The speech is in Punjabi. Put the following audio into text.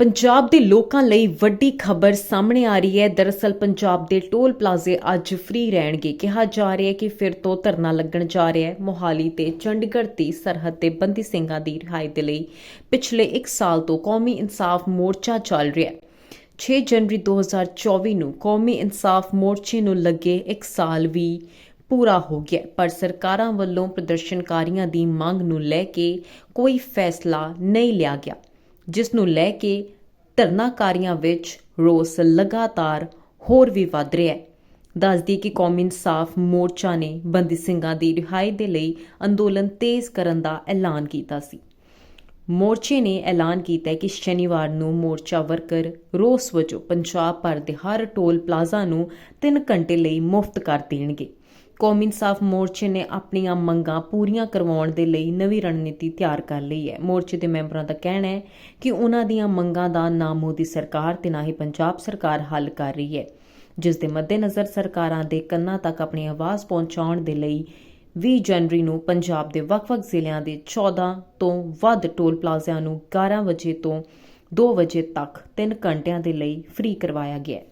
ਪੰਜਾਬ ਦੇ ਲੋਕਾਂ ਲਈ ਵੱਡੀ ਖਬਰ ਸਾਹਮਣੇ ਆ ਰਹੀ ਹੈ। ਦਰਅਸਲ ਪੰਜਾਬ ਦੇ ਟੋਲ ਪਲਾਜ਼ੇ ਅੱਜ ਫ੍ਰੀ ਰਹਿਣਗੇ। ਕਿਹਾ ਜਾ ਰਿਹਾ ਹੈ ਕਿ ਫਿਰ ਤੋਂ ਧਰਨਾ ਲੱਗਣ ਜਾ ਰਿਹਾ ਹੈ। ਮੋਹਾਲੀ ਤੇ ਚੰਡੀਗੜ੍ਹ ਦੀ ਸਰਹੱਦ ਤੇ ਬੰਦੀ ਸਿੰਘਾਂ ਦੀ ਰਿਹਾਈ ਦੇ ਲਈ ਪਿਛਲੇ 1 ਸਾਲ ਤੋਂ ਕੌਮੀ ਇਨਸਾਫ ਮੋਰਚਾ ਚੱਲ ਰਿਹਾ ਹੈ। 6 ਜਨਵਰੀ 2024 ਨੂੰ ਕੌਮੀ ਇਨਸਾਫ ਮੋਰਚੇ ਨੂੰ ਲੱਗੇ 1 ਸਾਲ ਵੀ ਪੂਰਾ ਹੋ ਗਿਆ ਪਰ ਸਰਕਾਰਾਂ ਵੱਲੋਂ ਪ੍ਰਦਰਸ਼ਨਕਾਰੀਆਂ ਦੀ ਮੰਗ ਨੂੰ ਲੈ ਕੇ ਕੋਈ ਫੈਸਲਾ ਨਹੀਂ ਲਿਆ ਗਿਆ। ਜਿਸ ਨੂੰ ਲੈ ਕੇ ਧਰਨਾਕਾਰੀਆਂ ਵਿੱਚ ਰੋਸ ਲਗਾਤਾਰ ਹੋਰ ਵੀ ਵੱਧ ਰਿਹਾ ਹੈ। ਦੱਸਦੀ ਕਿ ਕੌਮੀ ਇਨਸਾਫ ਮੋਰਚਾ ਨੇ ਬੰਦੀ ਸਿੰਘਾਂ ਦੀ ਰਿਹਾਈ ਦੇ ਲਈ ਅੰਦੋਲਨ ਤੇਜ਼ ਕਰਨ ਦਾ ਐਲਾਨ ਕੀਤਾ ਸੀ। ਮੋਰਚੇ ਨੇ ਐਲਾਨ ਕੀਤਾ ਕਿ ਸ਼ਨੀਵਾਰ ਨੂੰ ਮੋਰਚਾ ਵਰਕਰ ਰੋਸ ਵਜੋਂ ਪੰਜਾਬ ਭਰ ਦੇ ਹਰ ਟੋਲ ਪਲਾਜ਼ਾ ਨੂੰ 3 ਘੰਟੇ ਲਈ ਮੁਫਤ ਕਰ ਦੇਣਗੇ। ਕੌਮੀ ਇਨਸਾਫ ਮੋਰਚੇ ਨੇ ਆਪਣੀਆਂ ਮੰਗਾਂ ਪੂਰੀਆਂ ਕਰਵਾਉਣ ਦੇ ਲਈ ਨਵੀਂ ਰਣਨੀਤੀ ਤਿਆਰ ਕਰ ਲਈ ਹੈ। ਮੋਰਚੇ ਦੇ ਮੈਂਬਰਾਂ ਦਾ ਕਹਿਣਾ ਹੈ ਕਿ ਉਹਨਾਂ ਦੀਆਂ ਮੰਗਾਂ ਦਾ ਨਾ ਮੋਦੀ ਸਰਕਾਰ ਤੇ ਨਾ ਹੀ ਪੰਜਾਬ ਸਰਕਾਰ ਹੱਲ ਕਰ ਰਹੀ ਹੈ। ਜਿਸ ਦੇ ਮੱਦੇਨਜ਼ਰ ਸਰਕਾਰਾਂ ਦੇ ਕੰਨਾਂ ਤੱਕ ਆਪਣੀ ਆਵਾਜ਼ ਪਹੁੰਚਾਉਣ ਦੇ ਲਈ 20 ਜਨਵਰੀ ਨੂੰ ਪੰਜਾਬ ਦੇ ਵੱਖ-ਵੱਖ ਜ਼ਿਲ੍ਹਿਆਂ ਦੇ 14 ਤੋਂ ਵੱਧ ਟੋਲ ਪਲਾਜ਼ਿਆਂ ਨੂੰ 11 ਵਜੇ ਤੋਂ 2 ਵਜੇ ਤੱਕ 3 ਘੰਟਿਆਂ ਦੇ ਲਈ ਫ੍ਰੀ ਕਰਵਾਇਆ ਗਿਆ ਹੈ।